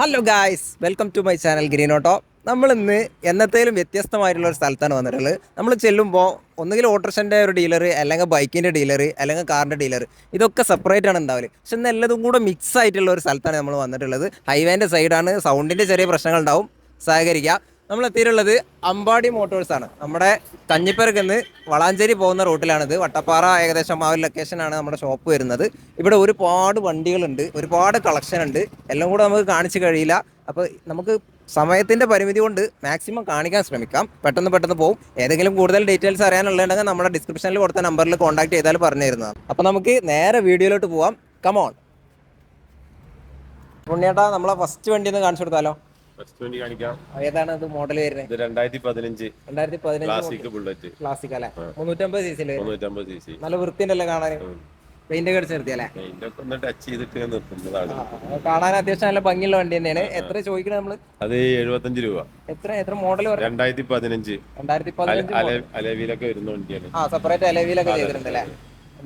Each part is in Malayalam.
Hello guys welcome to my channel green auto നമ്മൾ ഇന്ന് എന്നത്തേലും വ്യത്യസ്തമായിട്ടുള്ള ഒരു സ്ഥലത്താണ് വന്നിട്ടുള്ളത്. നമ്മൾ ചെല്ലുമ്പോൾ ഒന്നുകിൽ ഓട്ടോറിക്ഷന്റെ ഒരു ഡീലർ അല്ലെങ്കിൽ ബൈക്കിന്റെ ഡീലർ അല്ലെങ്കിൽ കാറിന്റെ ഡീലർ ഇതൊക്കെ സെപ്പറേറ്റ് ആണ് പക്ഷെ ഇന്ന് എല്ലതും കൂടെ മിക്സ് ആയിട്ടുള്ള ഒരു സ്ഥലത്താണ് നമ്മൾ വന്നിട്ടുള്ളത്. ഹൈവേന്റെ സൈഡാണ് സൗണ്ടിന്റെ ചെറിയ പ്രശ്നങ്ങൾ ഉണ്ടാവും. സഹകരിക്കുക നമ്മൾ എത്തിയിട്ടുള്ളത് അമ്പാടി മോട്ടോഴ്സ് ആണ്. നമ്മുടെ കഞ്ഞിപ്പരക്ക് നിന്ന് വളാഞ്ചേരി പോകുന്ന റൂട്ടിലാണിത്. വട്ടപ്പാറ ഏകദേശം ആ ഒരു ലൊക്കേഷനാണ് നമ്മുടെ ഷോപ്പ് വരുന്നത്. ഇവിടെ ഒരുപാട് വണ്ടികളുണ്ട് ഒരുപാട് കളക്ഷൻ ഉണ്ട്. എല്ലാം കൂടെ നമുക്ക് കാണിച്ചു കഴിയില്ല. അപ്പോൾ നമുക്ക് സമയത്തിന്റെ പരിമിതി കൊണ്ട് മാക്സിമം കാണിക്കാൻ ശ്രമിക്കാം. പെട്ടെന്ന് പെട്ടെന്ന് പോകും ഏതെങ്കിലും കൂടുതൽ ഡീറ്റെയിൽസ് അറിയാനുള്ളതുണ്ടെങ്കിൽ നമ്മുടെ ഡിസ്ക്രിപ്ഷനിൽ കൊടുത്ത നമ്പറിൽ കോൺടാക്ട് ചെയ്താൽ പറഞ്ഞു തരുന്നതാണ് അപ്പോൾ നമുക്ക് നേരെ വീഡിയോയിലോട്ട് പോവാം. കമോൺ ഉണ്ണിയേട്ടാ നമ്മളെ ഫസ്റ്റ് വണ്ടി ഒന്ന് കാണിച്ചു കൊടുത്താലോ? വണ്ടി കാണിക്കാം. ഏതാണ് ഇത് മോഡൽ വരുന്നത് ഇത് രണ്ടായിരത്തി പതിനഞ്ച് രണ്ടായിരത്തി പതിനഞ്ച് ക്ലാസിക് ബുള്ളറ്റ് ക്ലാസിക് അല്ലേ മുന്നൂറ്റമ്പത് സി സിയിൽ മുന്നൂറ്റമ്പത് സി സി നല്ല വൃത്തിയുണ്ടല്ലേ കാണാൻ. പെയിന്റ് ഒക്കെ അടിച്ച് നിർത്തിയല്ലേ? ഒക്കെ ഒന്ന് ടച്ച് ചെയ്തിട്ട് ഞാൻ നിർത്തുന്നതാണ്. കാണാൻ അത്യാവശ്യം നല്ല ഭംഗിയുള്ള വണ്ടി തന്നെയാണ്. എത്ര ചോദിക്കണം നമ്മൾ? അത് എഴുപത്തഞ്ച് രൂപ. എത്ര എത്ര മോഡൽ പറഞ്ഞു? രണ്ടായിരത്തി പതിനഞ്ച് രണ്ടായിരത്തി പതിനഞ്ച് അലവിലൊക്കെ വരുന്ന വണ്ടിയാണ്. ആ സെപ്പറേറ്റ് അലവിലൊക്കെ ചെയ്തിട്ടുണ്ട് അല്ലേ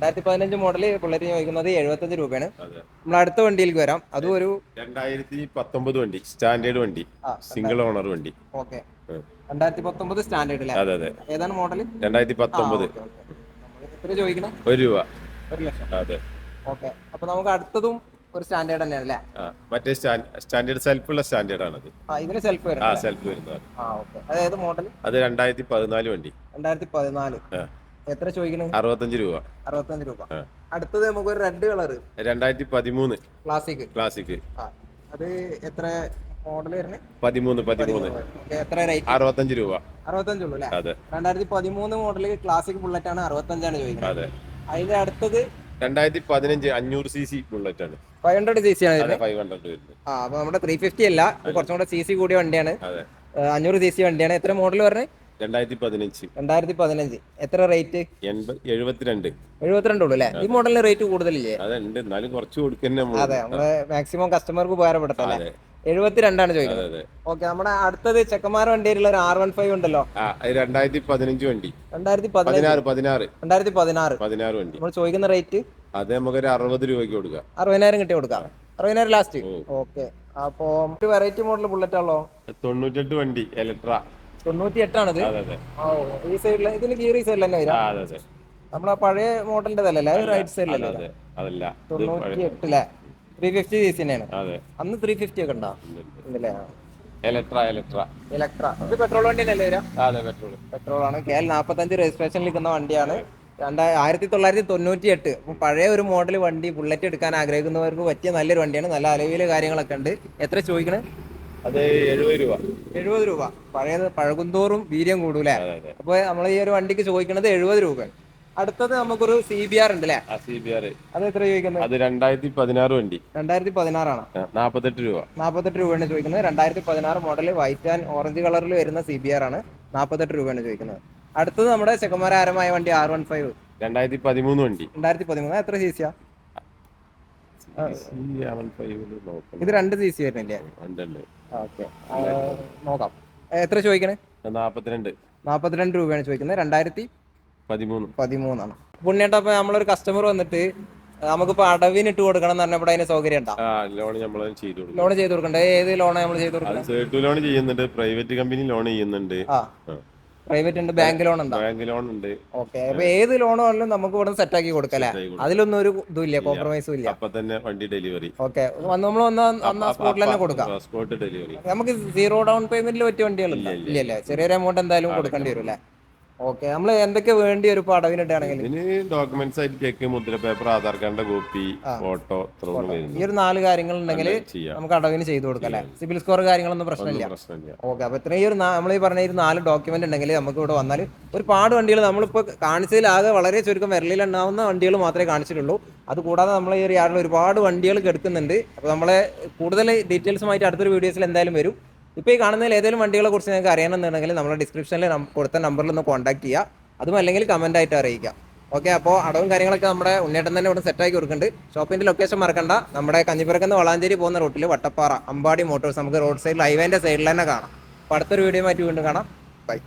രണ്ടായിരത്തി പതിനഞ്ച് മോഡൽ ബുള്ളറ്റ് ചോദിക്കുന്നത് എഴുപത്തഞ്ച് രൂപയാണ്. നമ്മൾ അടുത്ത വണ്ടിയിലേക്ക് വരാം. അതും ഒരു രണ്ടായിരത്തി പത്തൊമ്പത് വണ്ടി സ്റ്റാൻഡേർഡ് വണ്ടി സിംഗിൾ ഓണർ വണ്ടി. ഓക്കെ. രണ്ടായിരത്തി പത്തൊമ്പത് സ്റ്റാൻഡേർഡ് അല്ലേ? അതെ അതെ. ഏതാണ് മോഡൽ രണ്ടായിരത്തി പത്തൊമ്പത് എത്ര ചോദിക്കണം? ഒരു രൂപ. ഒരു ലക്ഷം. അതെ. ഓക്കെ. അപ്പൊ നമുക്ക് അടുത്തതും ഒരു സ്റ്റാൻഡേർഡ് തന്നെയാണ് അല്ലേ? മറ്റേ സ്റ്റാൻഡേർഡ് സെൽഫ് ഉള്ള സ്റ്റാൻഡേർഡ് ആണ് ആ ഇതിന് സെൽഫ് വരുന്നത് ആ സെൽഫ് വരുന്നത് ആ ഓക്കെ. അതായത് മോഡൽ അത് രണ്ടായിരത്തി പതിനാല് വണ്ടി. രണ്ടായിരത്തി പതിനാല്. എത്ര ചോദിക്കണേ? അറുപത്തഞ്ച് രൂപ. അറുപത്തഞ്ച് രൂപ. അടുത്തത് നമുക്ക് ഒരു റെഡ് കളർ രണ്ടായിരത്തി പതിമൂന്ന് ക്ലാസിക് ക്ലാസിക് അത് എത്ര മോഡൽ വരുന്നത് പതിമൂന്ന് പതിമൂന്ന്. എത്ര റേറ്റ് അറുപത്തഞ്ച് രൂപ. അറുപത്തഞ്ച് അല്ലേ? രണ്ടായിരത്തി പതിമൂന്ന് മോഡൽ ക്ലാസിക് ബുള്ളറ്റ് ആണ് അറുപത്തഞ്ചാണ് ചോദിക്കുന്നത് അതെ. അതിന്റെ അടുത്തത്? രണ്ടായിരത്തി പതിനഞ്ച് അഞ്ഞൂറ് സി സി ബുള്ളറ്റ് ആണ്. ഫൈവ് ഹൺഡ്രഡ് സി സി ആണ് ഫൈവ് ഹൺഡ്രഡ് വരുന്നത്. ആ അപ്പൊ നമ്മുടെ ത്രീ ഫിഫ്റ്റി അല്ല. കുറച്ചും കൂടെ സി സി കൂടിയ വണ്ടിയാണ്. അഞ്ഞൂറ് സി സി വണ്ടിയാണ്. എത്ര മോഡൽ പറഞ്ഞത് രണ്ടായിരത്തി പതിനഞ്ച് രണ്ടായിരത്തി പതിനഞ്ച് എത്ര റേറ്റ്? എഴുപത്തിരണ്ട്. എഴുപത്തിരണ്ട് ഉള്ളൂ അല്ലേ? ഈ മോഡലിന് റേറ്റ് കൂടുതലില്ലേ? അതുണ്ട്. എന്നാലും കുറച്ച് കൊടുക്കുന്ന അതെ നമ്മൾ മാക്സിമം കസ്റ്റമർക്ക് ഉപകാരപ്പെടുത്തല്ലേ എഴുപത്തിരണ്ടാണ് ചോദിക്കുന്നത്. അതെ ഓക്കെ നമ്മുടെ അടുത്തത് ചെക്കന്മാർ വണ്ടിയിലുള്ള ഒരു ആർ വൺ ഫൈവ് ഉണ്ടല്ലോ? രണ്ടായിരത്തി പതിനഞ്ച് വണ്ടി. രണ്ടായിരത്തി പതിനാറ് പതിനാറ്. രണ്ടായിരത്തി പതിനാറ് പതിനാറ് വണ്ടി. നമ്മൾ ചോദിക്കുന്ന റേറ്റ്? അത് നമുക്കൊരു അറുപത് രൂപയ്ക്ക് കൊടുക്കാം. അറുപതിനായിരം കിട്ടി കൊടുക്കാം. അറുപതിനായിരം ലാസ്റ്റ്. ഓക്കെ. അപ്പോ ഒരു വെറൈറ്റി മോഡൽ ബുള്ളറ്റ് ആണല്ലോ? തൊണ്ണൂറ്റെട്ട് വണ്ടി എലക്ട്ര തൊണ്ണൂറ്റി എട്ടാണത് ഈ സൈഡിൽ ഇതിന് ഗിയർ ഈ സൈഡിൽ തന്നെ വരാം. നമ്മളെ പഴയ മോഡലിന്റെ റൈറ്റ് സൈഡിലല്ലേ തൊണ്ണൂറ്റി എട്ടിലെ ത്രീ ഫിഫ്റ്റി സി സി തന്നെയാണ്. അതെ. അന്ന് ത്രീ ഫിഫ്റ്റി ഒക്കെ ഉണ്ടോ? ഇല്ലല്ലേ ഇലക്ട്ര എലക്ട്ര ഇലക്ട്ര ഇത് പെട്രോൾ വണ്ടി അല്ലേ വരാം അതെ പെട്രോൾ പെട്രോൾ ആണ്. കെ എൽ നാൽപ്പത്തഞ്ച് രജിസ്ട്രേഷനിൽ നിൽക്കുന്ന വണ്ടിയാണ്. രണ്ടായി ആയിരത്തി തൊള്ളായിരത്തി തൊണ്ണൂറ്റി എട്ട് പഴയ ഒരു മോഡൽ വണ്ടി ബുള്ളറ്റ് എടുക്കാൻ ആഗ്രഹിക്കുന്നവർക്ക് പറ്റിയ നല്ലൊരു വണ്ടിയാണ്. നല്ല അലവിയിലെ കാര്യങ്ങളൊക്കെ ഉണ്ട്. എത്ര ചോദിക്കണേ? അത് എഴുപത് രൂപ. എഴുപത് രൂപ. പഴയത് പഴകുന്തോറും വീര്യം കൂടൂലേ? അപ്പൊ നമ്മൾ ഈ ഒരു വണ്ടിക്ക് ചോദിക്കുന്നത് എഴുപത് രൂപ. അടുത്തത് നമുക്കൊരു സി ബി ആർ ഉണ്ട് അല്ലേ ആ സി ബി ആർ. അത് എത്ര ചോദിക്കുന്നത്? അത് രണ്ടായിരത്തി പതിനാറ് വണ്ടി രണ്ടായിരത്തി പതിനാറാണ് നാപ്പത്തെട്ട് രൂപ. നാപ്പത്തെട്ട് രൂപയാണ് ചോദിക്കുന്നത്. രണ്ടായിരത്തി പതിനാറ് മോഡൽ വൈറ്റ് ആൻഡ് ഓറഞ്ച് കളറിൽ വരുന്ന സി ബി ആർ ആണ് നാപ്പത്തെട്ട് രൂപയാണ് ചോദിക്കുന്നത്. അടുത്തത് നമ്മുടെ ചെക്കന്മാരാരമായ വണ്ടി ആർ വൺ ഫൈവ് രണ്ടായിരത്തി പതിമൂന്ന് വണ്ടി. രണ്ടായിരത്തി പതിമൂന്ന് എത്ര സി സിയാ? ഇത് രണ്ട് സി സി വരുന്നില്ലേ? ഓക്കെ. നോക്കാം. എത്ര ചോദിക്കണേ? നാപ്പത്തിരണ്ട്. നാൽപ്പത്തിരണ്ട് രൂപയാണ് ചോദിക്കുന്നത്. രണ്ടായിരത്തി പതിമൂന്ന്. പതിമൂന്നാണ്. പുണ്യേട്ട അപ്പൊ നമ്മളൊരു കസ്റ്റമർ വന്നിട്ട് നമുക്കിപ്പോ അടവിന് ഇട്ട് കൊടുക്കണം എന്ന് പറഞ്ഞപ്പോൾ അതിന് സൗകര്യം ലോൺ ചെയ്തു കൊടുക്കണ്ടേ? ഏത് ലോണാണ് നമ്മൾ ചെയ്ത് കൊടുക്കണം? കൊടുക്കുന്നത് ലോൺ ചെയ്യുന്നുണ്ട്. പ്രൈവറ്റ് കമ്പനി ലോൺ ചെയ്യുന്നുണ്ട്. പ്രൈവറ്റ് ഉണ്ട് ബാങ്ക് ലോൺ ഉണ്ട്? ബാങ്ക് ലോൺ ഉണ്ട്. ഓക്കെ അപ്പൊ ഏത് ലോണോ ആണെങ്കിലും നമുക്ക് ഇവിടെ സെറ്റ് ആക്കി കൊടുക്കല്ലേ? അതിലൊന്നും ഒരു ഇതും ഇല്ല. കോംപ്രമൈസും ഇല്ല. അപ്പൊ തന്നെ വണ്ടി ഡെലിവറി ഓക്കെ നമ്മൾ വന്ന സ്പോട്ടിൽ തന്നെ കൊടുക്കാം. സ്പോട്ട് ഡെലിവറി നമുക്ക് സീറോ ഡൗൺ പേയ്മെന്റിൽ പറ്റിയ വണ്ടികളില്ല ഇല്ല, ഇല്ല. ഇല്ലല്ലേ ചെറിയൊരു എമൗണ്ട് എന്തായാലും കൊടുക്കേണ്ടി വരും അല്ലേ? ഓക്കെ നമ്മൾ എന്തൊക്കെ വേണ്ടി ഒരു ഇതിന് ഡോക്യുമെന്റ്സ് ആയിട്ട് ചെക്ക് മുദ്ര പേപ്പർ ആധാർ കാർഡിന്റെ കോപ്പി ഫോട്ടോ ഈ ഒരു നാല് കാര്യങ്ങൾ ഉണ്ടെങ്കിൽ നമുക്ക് അടവിന് ചെയ്തു കൊടുക്കാം സിവിൽ സിബിൽ സ്കോർ കാര്യങ്ങളൊന്നും പ്രശ്നമില്ല. ഓക്കെ അപ്പൊ ഇത്രയും ഒരു നമ്മൾ ഈ പറഞ്ഞ ഒരു നാല് ഡോക്യുമെന്റ് ഉണ്ടെങ്കിൽ നമുക്ക് ഇവിടെ വന്നാൽ ഒരു ഒരുപാട് വണ്ടികൾ നമ്മളിപ്പോൾ കാണിച്ചതിലാകെ വളരെ ചുരുക്കം വിരലിൽ ഉണ്ടാവുന്ന വണ്ടികൾ മാത്രമേ കാണിച്ചിട്ടുള്ളൂ. അത് കൂടാതെ നമ്മൾ ഈ ഒരു യാർഡിൽ ഒരുപാട് വണ്ടികൾ കെടുക്കുന്നുണ്ട്. അപ്പോൾ നമ്മളെ കൂടുതൽ ഡീറ്റെയിൽസുമായിട്ട് അടുത്തൊരു വീഡിയോസിൽ എന്തായാലും വരും. ഇപ്പോൾ ഈ കാണുന്നതിൽ ഏതെങ്കിലും വണ്ടികളെ കുറിച്ച് നിങ്ങൾക്ക് അറിയണമെന്നുണ്ടെങ്കിൽ നമ്മുടെ ഡിസ്ക്രിപ്ഷനിൽ കൊടുത്ത നമ്പറിൽ ഒന്ന് കോൺടാക്ട് ചെയ്യുക അതും അല്ലെങ്കിൽ കമന്റ് ആയിട്ട് അറിയിക്കുക ഓക്കെ അപ്പോൾ അടവും കാര്യങ്ങളൊക്കെ നമ്മുടെ ഉണ്ണേട്ടൻ തന്നെ ഇവിടെ സെറ്റാക്കി കൊടുക്കുന്നുണ്ട്. ഷോപ്പിന്റെ ലൊക്കേഷൻ മറക്കണ്ട. നമ്മുടെ കഞ്ഞിപ്പുറക്കുന്ന വളാഞ്ചേരി പോകുന്ന റൂട്ടിൽ വട്ടപ്പാറ അമ്പാടി മോട്ടോഴ്സ് നമുക്ക് റോഡ് സൈഡിൽ ഹൈവേന്റെ സൈഡിൽ തന്നെ കാണാം. അപ്പോൾ അടുത്തൊരു വീഡിയോ മാറ്റി വീണ്ടും കാണാം. ബൈ